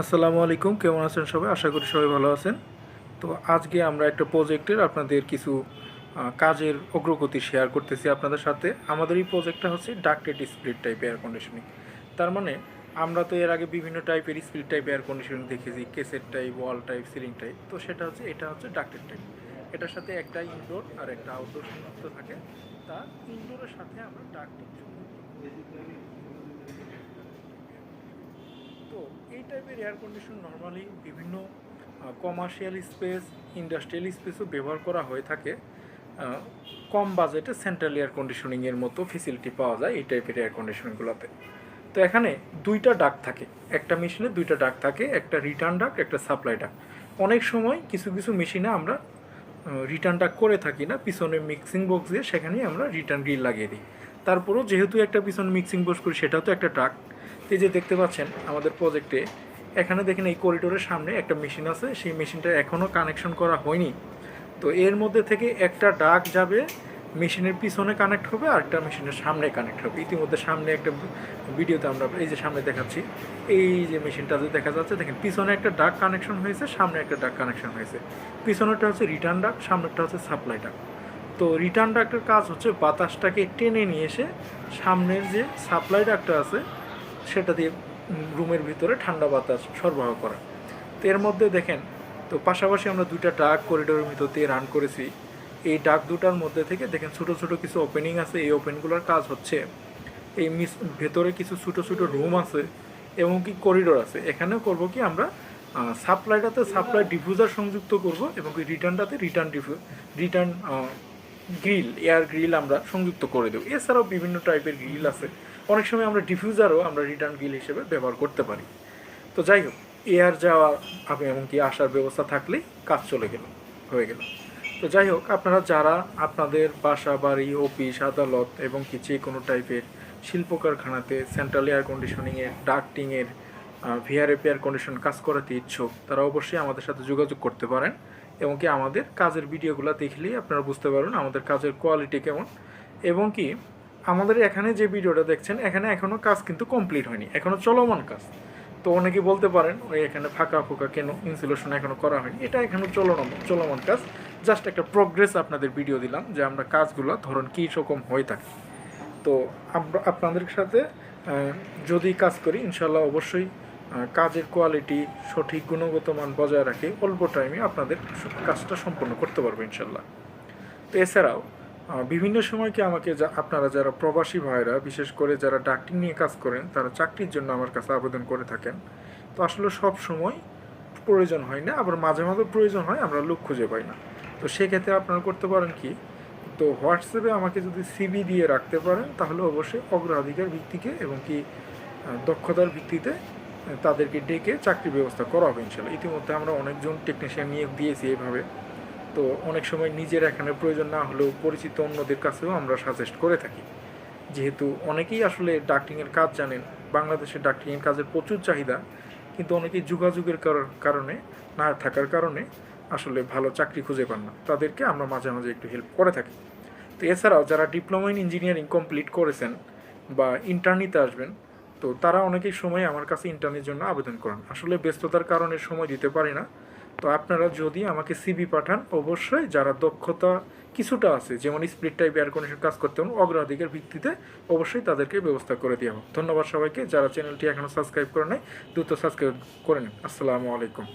আসসালামু আলাইকুম, কেমন আছেন সবাই? আশা করি সবাই ভালো আছেন। তো আজকে আমরা একটা প্রজেক্টের আপনাদের কিছু কাজের অগ্রগতি শেয়ার করতেছি আপনাদের সাথে। আমাদের এই প্রজেক্টটা হচ্ছে ducted split type air conditioning তার মানে আমরা তো এর আগে বিভিন্ন টাইপের স্প্লিট টাইপ এয়ার কন্ডিশনিং দেখেছি কেসের type wall type ceiling type তো সেটা হচ্ছে, এটা হচ্ছে ডাক্টেড টাইপ এটার সাথে একটা ইনডোর আর একটা আউটডোর সংযুক্ত থাকে। তা ইনডোরের সাথে আমরা ডাক্টিং তো এই টাইপের এয়ার কন্ডিশন নর্মালি বিভিন্ন কমার্শিয়াল স্পেস ইন্ডাস্ট্রিয়াল স্পেসও ব্যবহার করা হয়ে থাকে। কম বাজেটে সেন্ট্রাল এয়ার কন্ডিশনিংয়ের মতো ফেসিলিটি পাওয়া যায় এই টাইপের এয়ার কন্ডিশনিংগুলোতে তো এখানে দুইটা ডাক থাকে। একটা মেশিনে দুইটা ডাক থাকে, একটা রিটার্ন ডাক একটা সাপ্লাই ডাক অনেক সময় কিছু কিছু মেশিনে আমরা রিটার্ন ডাক করে থাকি না, পিছনে মিক্সিং বক্স দিয়ে সেখানেই আমরা রিটার্ন গ্রিল লাগিয়ে দিই। তারপরেও যেহেতু একটা পিছনে মিক্সিং বক্স করি, সেটাও তো একটা ডাক এই যে দেখতে পাচ্ছেন আমাদের প্রজেক্টে এখানে দেখেন এই করিডোরের সামনে একটা মেশিন আছে, সেই মেশিনটা এখনও কানেকশন করা হয়নি। তো এর মধ্যে থেকে একটা ডাক যাবে মেশিনের পিছনে কানেক্ট হবে আর একটা মেশিনের সামনে কানেক্ট হবে। ইতিমধ্যে সামনে একটা ভিডিওতে আমরা এই যে সামনে দেখাচ্ছি, এই যে মেশিনটা দেখা যাচ্ছে, দেখেন পিছনে একটা ডাক কানেকশন হয়েছে, সামনে একটা ডাক কানেকশন হয়েছে। পিছনেরটা হচ্ছে রিটার্ন ডাক সামনেরটা হচ্ছে সাপ্লাই ডাক তো রিটার্ন ডাক্টের কাজ হচ্ছে বাতাসটাকে টেনে নিয়ে এসে সামনের যে সাপ্লাই ডাক্টর আছে সেটা দিয়ে রুমের ভিতরে ঠান্ডা বাতাস সরবরাহ করা। তো এর মধ্যে দেখেন, তো পাশাপাশি আমরা দুইটা ডাক করিডোরের ভিতর দিয়ে রান করেছি। এই ডাক দুটার মধ্যে থেকে দেখেন ছোটো ছোটো কিছু ওপেনিং আছে, এই ওপেনগুলোর কাজ হচ্ছে এই মিস, ভেতরে কিছু ছোটো ছোটো রুম আছে এবং কি করিডোর আছে। এখানেও করব কি আমরা সাপ্লাইটাতে সাপ্লাই ডিফিউজার সংযুক্ত করব এবং কি রিটার্নটাতে return diffuser return grill air grill আমরা সংযুক্ত করে দেবো। এছাড়াও বিভিন্ন টাইপের গ্রিল আছে। অনেক সময় আমরা ডিফিউজারও আমরা রিটার্ন গ্রিল হিসেবে ব্যবহার করতে পারি। তো যাই হোক এয়ার যাওয়া আপনি এমনকি আসার ব্যবস্থা থাকলেই কাজ চলে গেল, হয়ে গেল। তো যাই হোক, আপনারা যারা আপনাদের বাসা, বাড়ি অফিস আদালত এবং কি যে কোনো টাইপের শিল্প কারখানাতে সেন্ট্রাল এয়ার কন্ডিশনিংয়ের ডাক্টিংয়ের ভিআরএফ এয়ার কন্ডিশন কাজ করাতে ইচ্ছুক, তারা অবশ্যই আমাদের সাথে যোগাযোগ করতে পারেন। এবং কি আমাদের কাজের ভিডিওগুলো দেখলেই আপনারা বুঝতে পারবেন আমাদের কাজের কোয়ালিটি কেমন। এবং কি আমাদের এখানে যে ভিডিওটা দেখছেন, এখানে এখনও কাজ কিন্তু কমপ্লিট হয়নি এখনও চলমান কাজ। তো অনেকে বলতে পারেন, ওই এখানে ফাঁকা ফোকা কেন ইনসুলেশন এখনও করা হয়নি? এটা এখনও চলমান চলমান কাজ। জাস্ট একটা প্রোগ্রেস আপনাদের ভিডিও দিলাম যে আমরা কাজগুলো ধরুন কী রকম হয়ে থাকে। তো আপনাদের সাথে যদি কাজ করি ইনশাল্লাহ অবশ্যই কাজের কোয়ালিটি সঠিক গুণগত মান বজায় রাখে, অল্প টাইমে আপনাদের কাজটা সম্পন্ন করতে পারব ইনশাল্লাহ। তো এছাড়াও বিভিন্ন সময় কি আমাকে যা আপনারা যারা প্রবাসী ভাইরা, বিশেষ করে যারা ডাক্টিং নিয়ে কাজ করেন, তারা চাকরির জন্য আমার কাছে আবেদন করে থাকেন। তো আসলে সব সময় প্রয়োজন হয় না, আবার মাঝে মাঝে প্রয়োজন হয়, আমরা লোক খুঁজে পাই না। তো সেক্ষেত্রে আপনারা করতে পারেন কি, তো হোয়াটসঅ্যাপে আমাকে যদি সিবি দিয়ে রাখতে পারেন, তাহলে অবশ্যই অগ্রাধিকার ভিত্তিকে এবং কি দক্ষতার ভিত্তিতে তাদেরকে ডেকে চাকরির ব্যবস্থা করা হবে ইনশাল্লাহ ইতিমধ্যে আমরা অনেকজন টেকনিশিয়ান নিয়োগ দিয়েছি এভাবে। তো অনেক সময় নিজের এখানে প্রয়োজন না হলেও পরিচিত অন্যদের কাছেও আমরা সাজেস্ট করে থাকি। যেহেতু অনেকেই আসলে ডাক্টিংয়ের কাজ জানেন, বাংলাদেশে ডাক্টিংয়ের কাজের প্রচুর চাহিদা, কিন্তু অনেকেই যোগাযোগের কারণে, না থাকার কারণে আসলে ভালো চাকরি খুঁজে পান না। তাদেরকে আমরা মাঝে মাঝে একটু হেল্প করে থাকি। তো এছাড়াও যারা ডিপ্লোমা ইন ইঞ্জিনিয়ারিং কমপ্লিট করেছেন বা ইন্টার্নিতে আসবেন তো তারা অনেকেই সময় আমার কাছে ইন্টার্নের জন্য আবেদন করেন। আসলে ব্যস্ততার কারণে সময় দিতে পারি না। তো আপনারা যদি আমাকে সিবি পাঠান, অবশ্যই যারা দক্ষতা কিছুটা আছে, যেমন স্প্লিট টাইপ এয়ার কন্ডিশন কাজ করতে হবে অগ্রাধিকার ভিত্তিতে অবশ্যই তাদেরকে ব্যবস্থা করে দেওয়া হবে ধন্যবাদ সবাইকে। যারা চ্যানেলটি এখনও সাবস্ক্রাইব করে নেয় দ্রুত সাবস্ক্রাইব করে নিন। আসসালামু আলাইকুম।